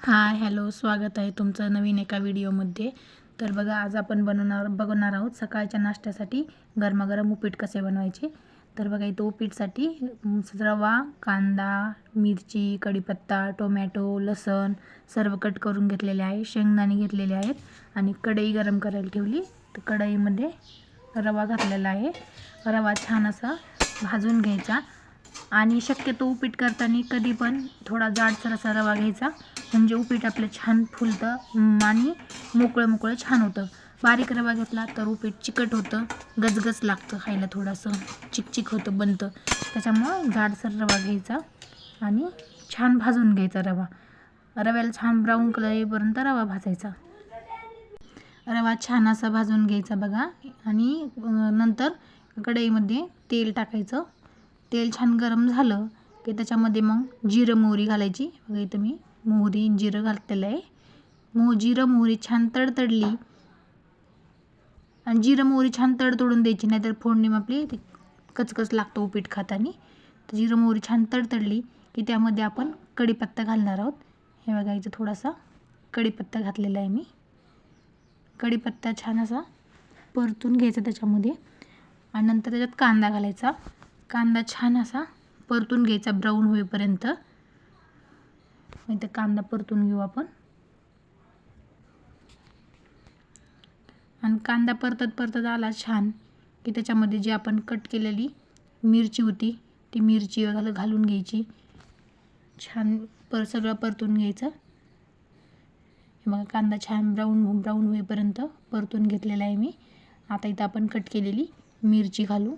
Hi hello स्वागत आहे तुमचं नवीन एका व्हिडिओमध्ये. तर बघा आज आपण बनवणार बघणार आहोत सकाळच्या नाश्त्यासाठी गरमागरम उपीट कसे बनवायचे. तर बघा इथं उपीटसाठी रवा कांदा मिरची कढीपत्ता टोमॅटो लसण सर्व कट करून घेतलेले आहे. शेंगदाणे घेतलेले आहेत आणि कढई गरम करायला ठेवली. तर कढईमध्ये रवा घातलेला आहे. रवा छान असा भाजून घ्यायचा. आणि शक्यतो उपीट करताना कधी पण थोडा जाडसर असा रवा घ्यायचा. म्हणजे उपीट आपलं छान फुलतं आणि मोकळं मोकळं छान होतं. बारीक रवा घेतला तर उपीट चिकट होतं गजगज लागतं खायला थोडंसं चिकचिक होतं बनतं. त्याच्यामुळं जाडसर रवा घ्यायचा आणि छान भाजून घ्यायचा रवा. रव्याला छान ब्राऊन कलर येईपर्यंत रवा भाजायचा. रवा छान असा भाजून घ्यायचा बघा. आणि नंतर कढईमध्ये तेल टाकायचं. तेल छान गरम झालं की त्याच्यामध्ये मग जिरं मोहरी घालायची. बघा इथं मी मोहरी जिरं घातलेलं आहे मोह जिरं मोहरी छान तडतडली आणि जिरं मोहरी छान तडतडून द्यायची नाहीतर फोडणी मग आपली ते कचकच लागतो उपीट खाताना तर जिरं मोहरी छान तडतडली की त्यामध्ये आपण कढीपत्ता घालणार आहोत हे बघा इथं थोडासा कढीपत्ता घातलेला आहे मी कढीपत्ता छान असा परतून घ्यायचा त्याच्यामध्ये आणि नंतर त्याच्यात कांदा घालायचा कांदा छान असा परतून घ्यायचा ब्राऊन होईपर्यंत मग इथं कांदा परतून घेऊ आपण. आणि कांदा परतत परतत आला छान की त्याच्यामध्ये जी आपण कट केलेली मिरची होती ती मिरची घाल घालून घ्यायची. छान पर सगळं परतून घ्यायचं. हे बघा कांदा छान ब्राऊन ब्राऊन होईपर्यंत परतून घेतलेला आहे मी. आता इथं आपण कट केलेली मिरची घालू.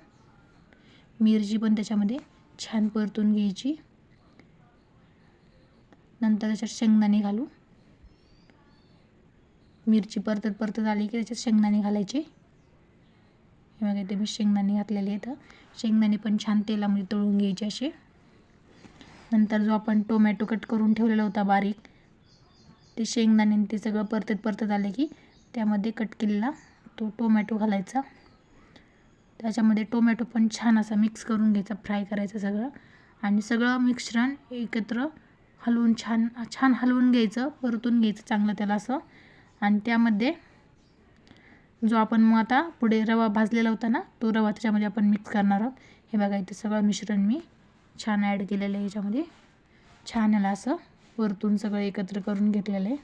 मिरची पण त्याच्यामध्ये छान परतून घ्यायची. नंतर त्याच्यात शेंगदाणे घालू. मिरची परतत परतत आली की त्याच्यात शेंगदाणे घालायचे. हे बघा इथे मी शेंगदाणे घातलेले आहेत. शेंगदाणे पण छान तेलामध्ये तळून घ्यायचे असे. नंतर जो आपण टोमॅटो कट करून ठेवलेला होता बारीक ते शेंगदाणे ते सगळं परतत परतत आले की त्यामध्ये कट केलेला तो टोमॅटो घालायचा. त्याच्यामध्ये टोमॅटो पण छान असा मिक्स करून घ्यायचा फ्राय करायचा सगळं. आणि सगळं मिश्रण एकत्र हलवून छान छान हलवून घ्यायचं परतून घ्यायचं चांगलं त्याला असं. आणि त्यामध्ये जो आपण मग आता पुढे रवा भाजलेला होता ना तो रवा त्याच्यामध्ये आपण मिक्स करणार आहोत. हे बघा इथे सगळं मिश्रण मी छान ॲड केलेलं आहे याच्यामध्ये. छान याला असं परतून सगळं एकत्र करून घेतलेलं आहे.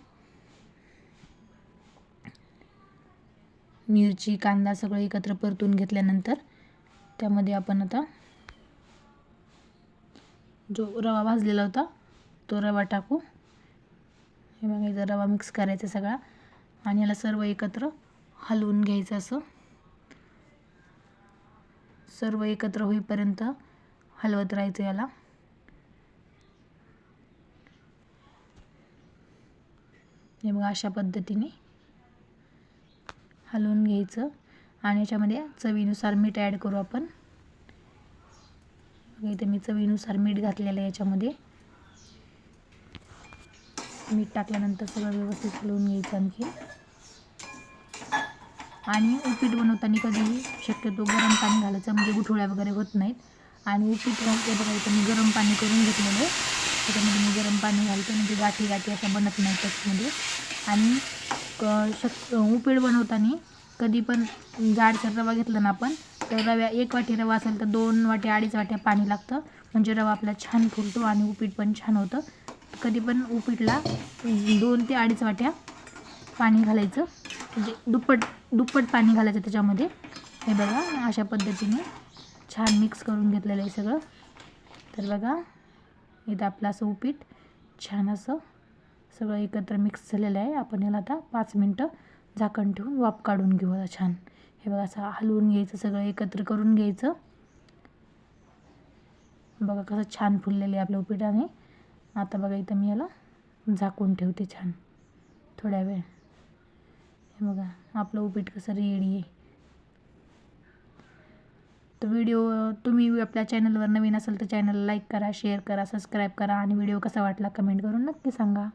मिरची कांदा सगळं एकत्र परतून घेतल्यानंतर त्यामध्ये आपण आता जो रवा भाजलेला होता तो रवा टाकू. हे मग इथं रवा मिक्स करायचा सगळा. आणि याला सर्व एकत्र हलवून घ्यायचं असं. सर्व एकत्र होईपर्यंत हलवत राहायचं याला. हे बघा अशा पद्धतीने हलवून घ्यायचं. आणि याच्यामध्ये चवीनुसार मीठ ॲड करू आपण. इथे मी चवीनुसार मीठ घातलेलं आहे याच्यामध्ये. मीठ टाकल्यानंतर सगळं व्यवस्थित हलवून घ्यायचं आणखी. आणि उपीट बनवताना कधीही शक्यतो गरम पाणी घालायचं म्हणजे गुठोळ्या वगैरे होत नाहीत. आणि उपीट हे बघा मी गरम पाणी करून घेतलेलं त्याच्यामध्ये मी गरम पाणी घालते म्हणजे गाठी गाठी अशा बनत नाही त्याच्यामध्ये. आणि क शक उपीट बनवताना कधी पण जाडसर रवा घेतला ना आपण तर रव्या एक वाटी रवा असेल तर दोन वाटी अडीच वाट्या पाणी लागतं. म्हणजे रवा आपला छान फुलतो आणि उपीट पण छान होतं. कधी पण उपीटला दोन ते अडीच वाट्या पाणी घालायचं. म्हणजे दुप्पट दुप्पट पाणी घालायचं त्याच्यामध्ये. हे बघा अशा पद्धतीने छान मिक्स करून घेतलेलं आहे सगळं. तर बघा इथं आपलं असं उपीट छान असं सगळं एकत्र मिक्स झालेलं आहे. आपण याला आता पाच मिनटं झाकण ठेवून वाफ काढून घेऊ आता छान. हे बघा असं हलवून घ्यायचं सगळं एकत्र करून घ्यायचं. बघा कसं छान फुललेलं आहे आपल्या उपीटाने. आता बघा इथं मी याला झाकून ठेवते छान. थोड्या वेळ. हे बघा आपलं उपीट कसं रेडी आहे. तर व्हिडिओ तुम्ही आपल्या चॅनलवर नवीन असेल तर चॅनलला लाईक करा शेअर करा सबस्क्राईब करा आणि व्हिडिओ कसा वाटला कमेंट करून नक्की सांगा.